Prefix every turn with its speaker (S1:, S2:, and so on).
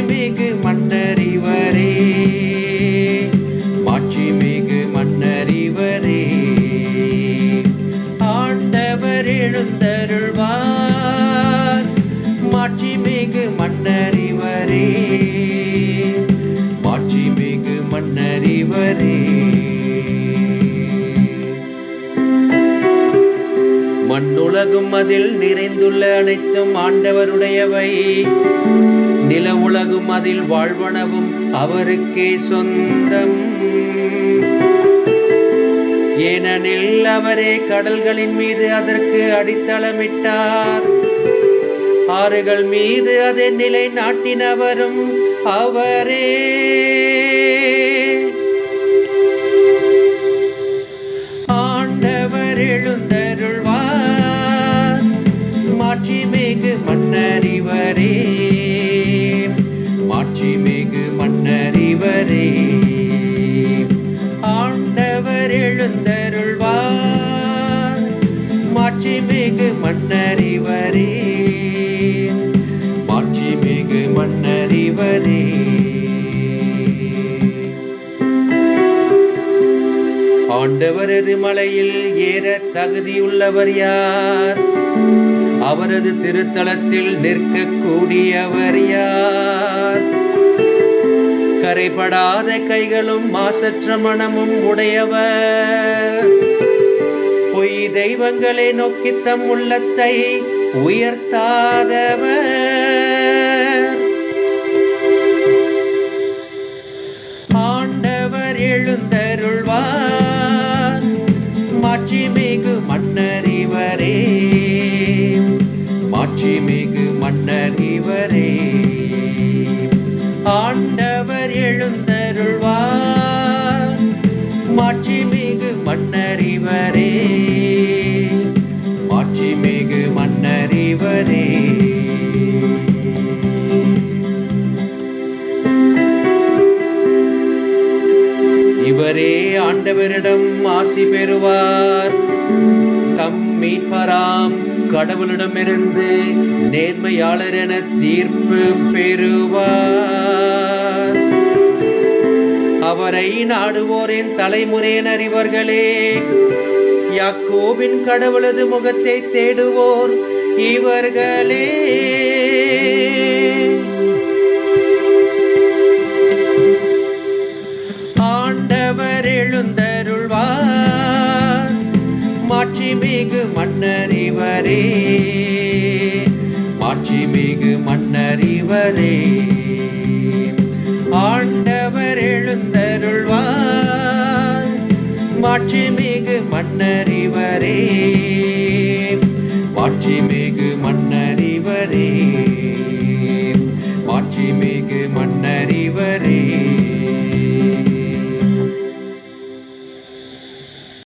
S1: மாட்சிமிகு மன்னறிவரே மாட்சிமிகு மன்னறிவரே ஆண்டவர் எழுந்தருள்வார். மாட்சிமிகு மன்னறிவரே மாட்சிமிகு மன்னறிவரே மண்ணுலகும் அதில் நிறைந்துள்ள அனைத்தும் ஆண்டவருடையவை. நில உலகும் அதில் வாழ்வனவும் அவருக்கே சொந்தம். ஏனெனில் அவரே கடல்களின் மீது அதற்கு அடித்தளமிட்டார். ஆறுகள் மீது அதை நிலை நாட்டினவரும் அவரே. ஆண்டவர் எழுந்த மாட்சிமிகு மன்னரிவரே. ஆண்டவர் எழுந்தருள்வார். மாட்சி மிகு மன்னரிவரே. மாட்சிமிகு மன்னரிவரே. ஆண்டவரது மலையில் ஏற தகுதியுள்ளவர் யார்? அவரது திருத்தலத்தில் நிற்கக்கூடியவர் யார்? கரைபடாத கைகளும் மாசற்ற மனமும் உடையவர். பொய் தெய்வங்களை நோக்கி தம் உள்ளத்தை உயர்த்தாதவர். ஆண்டவர் எழுந்தருள்வார். மாட்சிமிகு மன்னரிவரே மாட்சிமிகு மன்னரிவரே ஆண்டவர் எழுந்தருள்வார். மாட்சிமிகு மாட்சி மாட்சிமிகு மன்னறிவரே இவரே ஆண்டவரிடம் ஆசி பெறுவார். தம் மீட்பராம் கடவுளிடமிருந்து நேர்மையாளர் என தீர்ப்பு பெறுவார். அவரை நாடுவோரின் தலைமுறையினர் இவர்களே யாக்கோபின் கடவுளது முகத்தை தேடுவோர் இவர்களே. மாட்சிமிகு மன்னர் இவரே. மாட்சிமிகு மன்னர் இவரே. ஆண்டவர் எழுந்தருள்வார். மாட்சிமிகு மன்னர் இவரே. மாட்சிமிகு மன்னர் மாட்சிமிகு மன்னர்